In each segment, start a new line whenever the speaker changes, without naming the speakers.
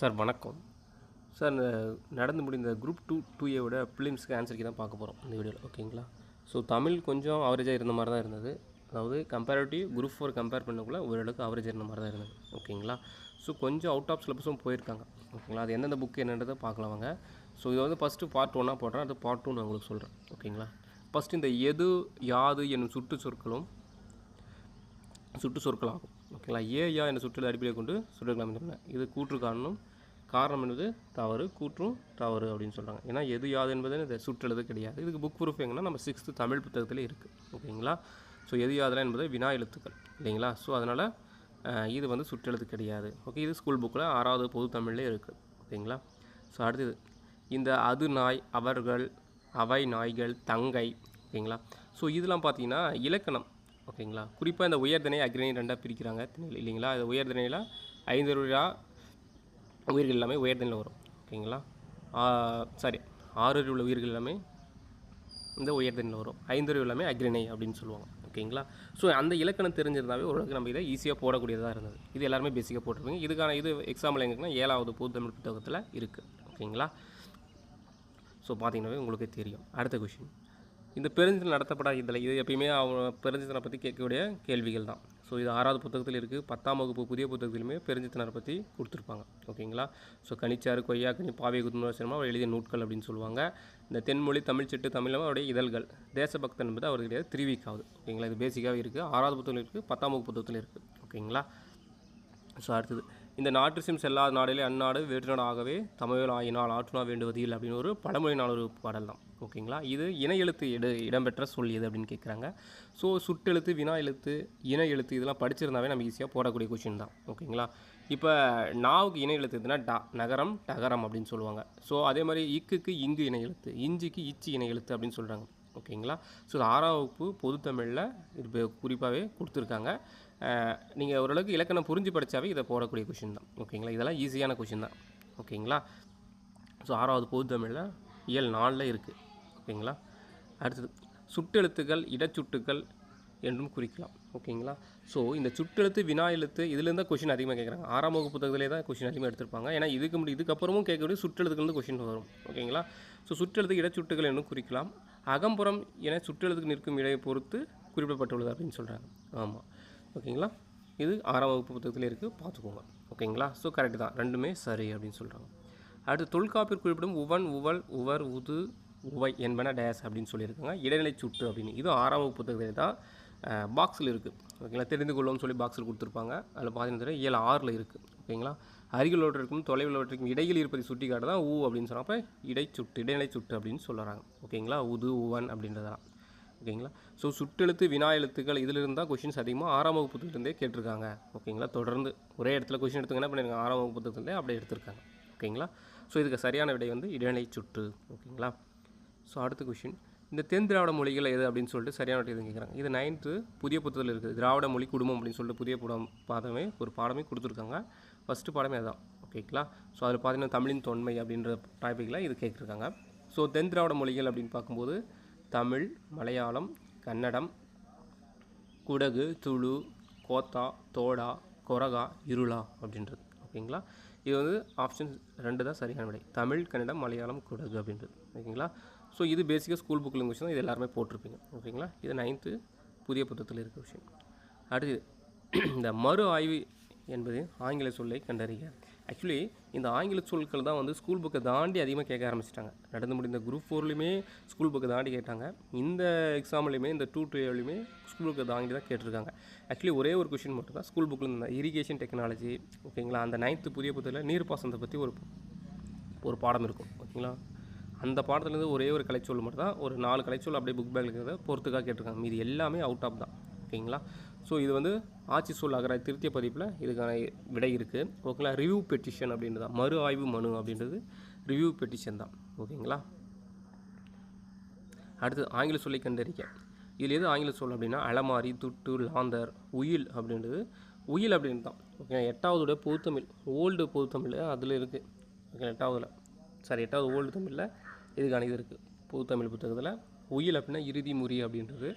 Sir வணக்கம். Sir நடந்து முடிந்த குரூப் டூ டூ ஏவோட ஃபிலிம்ஸ்க்கு ஆன்சருக்கு தான் பார்க்க போகிறோம் இந்த வீடியோவில் ஓகேங்களா? ஸோ தமிழ் கொஞ்சம் ஆவரேஜாக இருந்த மாதிரி தான் இருந்தது. அதாவது கம்பேரிட்டிவ் குரூப் ஃபோர் கம்பேர் பண்ணக்குள்ள ஓரளவுக்கு ஆவரேஜ் இருந்த மாதிரி தான் இருந்தது. ஓகேங்களா? ஸோ கொஞ்சம் அவுட் ஆஃப் சிலபஸும் போயிருக்காங்க. ஓகேங்களா? அது எந்தெந்த புக் என்னன்றதை பார்க்கலாம் வாங்க. ஸோ இது வந்து ஃபஸ்ட்டு பார்ட் ஒன்னாக போடுறேன். அது பார்ட் டூ நான் உங்களுக்கு சொல்கிறேன் ஓகேங்களா? ஃபஸ்ட்டு இந்த எது யாது என்னும் சுட்டு சொற்களும் சுட்டு சொற்களாகும் ஓகேங்களா? ஏயா என்ற சுற்றலை அடிப்படையை கொண்டு சுட்டுகள் இது கூற்று காரணம் காரணம் என்பது தவறு கூற்றும் தவறு அப்படின்னு சொல்கிறாங்க ஏன்னா எது யாது என்பது இந்த சுற்றெழுது கிடையாது. இதுக்கு புக் ப்ரூஃப் எங்கன்னா நம்ம சிக்ஸ்த்து தமிழ் புத்தகத்தில் இருக்குது ஓகேங்களா? ஸோ எது யாதெல்லாம் என்பது வினா எழுத்துக்கள். இல்லைங்களா? ஸோ அதனால் இது வந்து சுற்றெழுத்து கிடையாது. ஓகே இது ஸ்கூல் புக்கில் ஆறாவது பொது தமிழ்லே இருக்குது ஓகேங்களா? ஸோ அடுத்தது இந்த அது நாய் அவர்கள் அவை நாய்கள் தங்கை ஓகேங்களா? ஸோ இதெல்லாம் பார்த்தீங்கன்னா இலக்கணம். ஓகேங்களா? குறிப்பாக இந்த உயர்திணை அக்ரணி ரெண்டாக பிரிக்கிறாங்க. இல்லைங்களா? அது உயர்திணையில் ஐந்து ரூபா உயிர்கள் எல்லாமே உயர்திணையில் வரும். ஓகேங்களா? சாரி ஆறு உள்ள உயிர்கள் எல்லாமே இந்த உயர்திணையில் வரும். ஐந்து எல்லாமே அக்ரிணை அப்படின்னு சொல்லுவாங்க. ஓகேங்களா? ஸோ அந்த இலக்கணம் தெரிஞ்சிருந்தாவே ஓரளவுக்கு நம்ம இதை ஈஸியாக போடக்கூடியதாக இருந்தது. இது எல்லாருமே பேசிக்காக போட்டிருப்பீங்க. இதுக்கான இது எக்ஸாம்பிள் எங்கன்னா ஏழாவது பொதுத்தமிழ் புத்தகத்தில் இருக்குது ஓகேங்களா? ஸோ பார்த்தீங்கன்னாவே உங்களுக்கு தெரியும். அடுத்த கொஷின் இந்த பெருஞ்சித்தனம் நடத்தப்படாத இதில் இது எப்பயுமே அவங்க பெருஞ்சித்தனை பற்றி கேட்கக்கூடிய கேள்விகள் தான். ஸோ இது ஆறாவது புத்தகத்தில் இருக்குது பத்தாம் வகுப்பு புதிய புத்தகத்திலுமே பெருஞ்சித்தனரை பற்றி கொடுத்துருப்பாங்க. ஓகேங்களா? ஸோ கனிச்சாறு கொய்யாக்கனி பாவை குத்துமரசனமாக அவர் எழுதிய நூட்கள் அப்படின்னு சொல்லுவாங்க. இந்த தென்மொழி தமிழ் செட்டு தமிழ் அவருடைய இதழ்கள் தேசபக்தன் என்பது அவருடைய திருவிக்காவது. ஓகேங்களா? இது பேசிக்காகவே இருக்குது ஆறாவது புத்தகத்தில் இருக்குது பத்தாம் வகுப்பு புத்தகத்தில் இருக்குது ஓகேங்களா? ஸோ அடுத்தது. இந்த நாட்டு சிம் செல்லாத நாடிலே அந்நாடு வேற்றுநாடு ஆகவே தமிழ் ஆயினால் ஆற்றுனா வேண்டுவது இல்லை அப்படின்னு ஒரு பழமொழி நாளொரு பாடல் தான். ஓகேங்களா? இது இன எழுத்து இட இடம்பெற்ற சொல் எது அப்படின்னு கேட்குறாங்க ஸோ சுட்டெழுத்து வினா எழுத்து இன எழுத்து இதெல்லாம் படிச்சிருந்தாவே நம்ம ஈஸியாக போடக்கூடிய கொஷின் தான். ஓகேங்களா? இப்போ நாவுக்கு இணை எழுத்து எதுனா டா நகரம் டகரம் அப்படின்னு சொல்லுவாங்க. ஸோ அதே மாதிரி இக்குக்கு இங்கு இணை எழுத்து இஞ்சிக்கு இச்சி இணை எழுத்து அப்படின்னு சொல்கிறாங்க ஓகேங்களா? ஸோ இது ஆறாம் வகுப்பு பொதுத்தமிழில் இது குறிப்பாகவே கொடுத்துருக்காங்க. நீங்கள் ஓரளவுக்கு இலக்கணம் புரிஞ்சு படித்தாவே இதை போடக்கூடிய கொஷின் தான். ஓகேங்களா? இதெல்லாம் ஈஸியான கொஷின் தான். ஓகேங்களா? ஸோ ஆறாவது பொதுத்தமிழில் இயல் நாலில் இருக்குது ஓகேங்களா? அடுத்தது சுட்டெழுத்துக்கள் இடச்சுட்டுகள் என்றும் குறிக்கலாம். ஓகேங்களா? ஸோ இந்த சுட்டெழுத்து வினா எழுத்து இதுலேருந்து தான் கொஷின் அதிகமாக கேட்குறாங்க. ஆறாம் வகுப்பு புத்தகத்திலே தான் கொஷின் அதிகமாக எடுத்திருப்பாங்க. ஏன்னா இதுக்கு முடி இதுக்கப்புறமும் கேட்கக்கூடிய சுற்றெழுத்துக்கள் கொஷின் வரும். ஓகேங்களா? ஸோ சுற்றெழுத்து இடச்சுட்டுகள் என்னும் குறிக்கலாம். அகம்புறம் என சுற்றெழுத்துக்கு நிற்கும் இடையை பொறுத்து குறிப்பிடப்பட்டுள்ளது அப்படின்னு சொல்கிறாங்க ஆமாம் ஓகேங்களா? இது ஆறாம் வகுப்பு புத்தகத்தில் இருக்குது பார்த்துக்கோங்க. ஓகேங்களா? ஸோ கரெக்டு தான். ரெண்டுமே சரி அப்படின்னு சொல்கிறாங்க அடுத்து தொல்காப்பியர் குறிப்பிடும் உவன் உவல் உவர் உது உவை என்பன டேஸ் அப்படின்னு சொல்லியிருக்காங்க. இடைநிலை சுட்டு அப்படின்னு. இது ஆறாம் வகுப்பு புத்தகத்தில் தான் பாக்ஸில் இருக்குது ஓகேங்களா? தெரிந்து கொள்ளும்னு சொல்லி பாக்ஸில் கொடுத்துருப்பாங்க. அதில் பார்த்தீங்கன்னா ஏழு ஆறில் இருக்குது ஓகேங்களா? அருகில் ஓட்டிருக்கும் தொலைவில் தொலைவிலோட்டிற்கும் இடையில் இருப்பதை சுட்டி காட்ட தான் ஊ அப்படின்னு சொன்னப்போ இடை இடைச்சுட்டு இடைநிலை சுட்டு அப்படின்னு சொல்கிறாங்க ஓகேங்களா? உது உவன் அப்படின்றதெல்லாம் ஓகேங்களா? ஸோ சுட்டெழுத்து வினா எழுத்துக்கள் இதில் இருந்தால் கொஷின்ஸ் அதிகமாக ஆறாம் வகுப்பு புத்தகத்திலே கேட்டிருக்காங்க. ஓகேங்களா? தொடர்ந்து ஒரே இடத்துல கொஷின் எடுத்துங்க என்ன பண்ணிருக்காங்க? ஆறாம் வகுப்பு புத்தகத்திலே அப்படியே எடுத்திருக்காங்க. ஓகேங்களா? ஸோ இதுக்கு சரியான விடை வந்து இடைநிலை சுட்டு ஓகேங்களா? ஸோ அடுத்த கொஷின் இந்த தென் திராவிட மொழிகள் எது அப்படின்னு சொல்லிட்டு சரியான இது கேட்குறாங்க இது நைன்த்து புதிய புத்தகத்தில் இருக்குது. திராவிட மொழி குடும்பம் அப்படின்னு சொல்லிட்டு புதிய புடம் பாடமே ஒரு பாடமே கொடுத்துருக்காங்க. ஃபஸ்ட்டு பாடமே அதுதான் ஓகேங்களா ஸோ அதில் பார்த்தீங்கன்னா தமிழின் தொன்மை அப்படின்ற டாப்பிக்கில் இது கேட்டிருக்காங்க ஸோ தென் திராவிட மொழிகள் அப்படின்னு பார்க்கும்போது தமிழ் மலையாளம் கன்னடம் குடகு துளு கோத்தா தோடா கொரகா இருளா அப்படின்றது. ஓகேங்களா இது வந்து ஆப்ஷன் ரெண்டு தான் சரியான விடை. தமிழ் கன்னடம் மலையாளம் குடகு அப்படின்றது. ஓகேங்களா ஸோ இது பேசிக்காக ஸ்கூல் புக்கில் கொஸ்டின் தான் இது எல்லாருமே போட்டிருப்பீங்க. ஓகேங்களா? இது நைன்த்து புதிய புத்தகத்தில் இருக்கிற விஷயம். அடுத்து இந்த மறு ஆய்வு என்பது ஆங்கில சொல்லை கண்டறிய ஆக்சுவலி இந்த ஆங்கில சொற்கள் தான் வந்து ஸ்கூல் புக்கை தாண்டி அதிகமாக கேட்க ஆரம்பிச்சிட்டாங்க. நடந்து முடிந்த குரூப் ஃபோர்லேயுமே ஸ்கூல் புக்கை தாண்டி கேட்டாங்க. இந்த எக்ஸாம்லையுமே இந்த டூ டுவெல்லையுமே ஸ்கூல் புக்கை தாண்டி தான் கேட்டிருக்காங்க. ஆக்சுவலி ஒரே ஒரு கொஷின் மட்டும் தான் ஸ்கூல் புக்கில் இந்த இரிகேஷன் டெக்னாலஜி ஓகேங்களா? அந்த நைன்த்து புதிய புத்தகத்தில் நீர்ப்பாசனத்தை பற்றி ஒரு ஒரு பாடம் இருக்கும். ஓகேங்களா? அந்த பாடத்துலேருந்து ஒரே ஒரு கலைச்சொல் மட்டும் தான் ஒரு நாலு கலைச்சொல் அப்படியே புக் பேக்கில் இருக்கிறத பொறுத்துக்காக கேட்டிருக்காங்க. மீது எல்லாமே அவுட் ஆஃப் தான். ஓகேங்களா? ஸோ இது வந்து ஆட்சி சொல் அகர திருத்திய பதிப்பில் இதுக்கான விடை இருக்குது ஓகேங்களா ரிவ்யூ பெட்டிஷன் அப்படின்றது தான். மறு ஆய்வு மனு அப்படின்றது ரிவ்யூ பெட்டிஷன் தான். ஓகேங்களா? அடுத்து ஆங்கில சொல்லை கண்டறிக்க. இதில் எது ஆங்கில சொல் அப்படின்னா அலமாரி துட்டு லாந்தர் உயில் அப்படின்றது. உயில் அப்படின்னு தான். ஓகே எட்டாவதோட பொதுத்தமிழ் ஓல்டு பொதுத்தமிழ் அதில் இருக்குது ஓகே எட்டாவதில். சாரி எட்டாவது ஓல்டு தமிழில் இதுக்கான இது இருக்குது பொதுத்தமிழ் புத்தகத்தில் உயில் அப்படின்னா இறுதி முறி அப்படின்றது.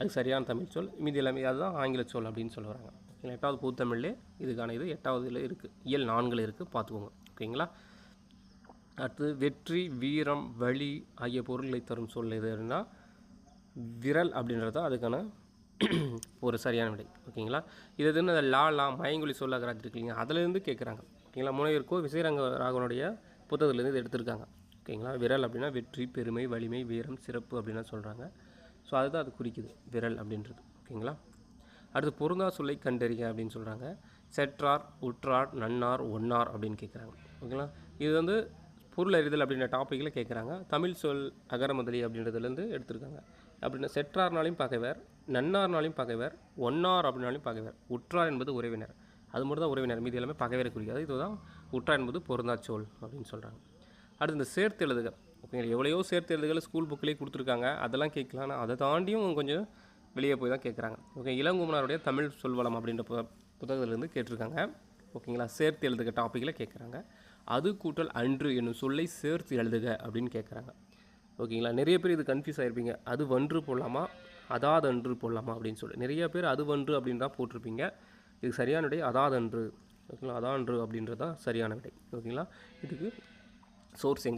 அது சரியான தமிழ் சொல். மீதி எல்லாமே அதுதான் ஆங்கில சொல் அப்படின்னு சொல்ல வராங்க. எட்டாவது பொதுத்தமிழ்லே இதுக்கான இது எட்டாவதுல இருக்குது இயல் நான்கில் இருக்குது பார்த்துக்கோங்க. ஓகேங்களா? அடுத்து வெற்றி வீரம் வலி ஆகிய பொருள்களை தரும் சொல் எதுனா விரல் அப்படின்றது தான் அதுக்கான ஒரு சரியான விடை. ஓகேங்களா? இது எதுன்னு லா லா மயங்குழி சொல்லாகிறாச்சு இருக்கீங்க அதுலேருந்து கேட்குறாங்க ஓகேங்களா? முனைவருக்கோ விசயரங்க ராகவனுடைய புத்தகத்துலேருந்து இது எடுத்திருக்காங்க. ஓகேங்களா? விரல் அப்படின்னா வெற்றி பெருமை வலிமை வீரம் சிறப்பு அப்படின்னா சொல்கிறாங்க ஸோ அதுதான் அது குறிக்குது விரல் அப்படின்றது. ஓகேங்களா? அடுத்து பொருந்தா சொல்லை கண்டறிக அப்படின்னு சொல்கிறாங்க செற்றார் உற்றார் நன்னார் ஒன்னார் அப்படின்னு கேட்குறாங்க ஓகேங்களா? இது வந்து பொருள் அறிதல் அப்படின்ற டாப்பிக்கில் கேட்குறாங்க தமிழ் சொல் அகரமதலி அப்படின்றதுலேருந்து எடுத்திருக்காங்க. அப்படின்னா செற்றார்னாலையும் பகைவர் நன்னார்னாலையும் பகைவர் ஒன்னார் அப்படின்னாலையும் பகைவர். உற்றார் என்பது உறவினர். அது மட்டும் தான் உறவினர். மீதி எல்லாமே பகைவரை குறிக்காது. இதுதான் உற்றார் என்பது பொருந்தாச்சொல் அப்படின்னு சொல்கிறாங்க அடுத்து இந்த சேர்த்து எழுதுக ஓகேங்களா? எவ்வளையோ சேர்த்து எழுதுகள் ஸ்கூல் புக்கிலே கொடுத்துருக்காங்க. அதெல்லாம் கேட்கலாம். அதை தாண்டியும் கொஞ்சம் வெளியே போய் தான் கேட்குறாங்க. ஓகே இளங்குமனாருடைய தமிழ் சொல்வளம் அப்படின்ற பு புத்தகத்திலேருந்து கேட்டிருக்காங்க. ஓகேங்களா? சேர்த்து எழுதுக டாப்பிக்கில் கேட்குறாங்க. அது கூட்டல் அன்று என்னும் சொல்லை சேர்த்து எழுதுக அப்படின்னு கேட்குறாங்க. ஓகேங்களா? நிறைய பேர் இது கன்ஃபியூஸ் ஆகிருப்பீங்க அது வன்று போடலாமா? அதாதன்று போடலாமா அப்படின்னு சொல்லி. நிறைய பேர் அது வன்று அப்படின்னு தான் போட்டிருப்பீங்க. இது சரியான விடை. அதாதன்று. ஓகேங்களா? அதான்று அப்படின்றது தான் சரியான விடை. ஓகேங்களா? இதுக்கு சோர்ஸ் எங்கே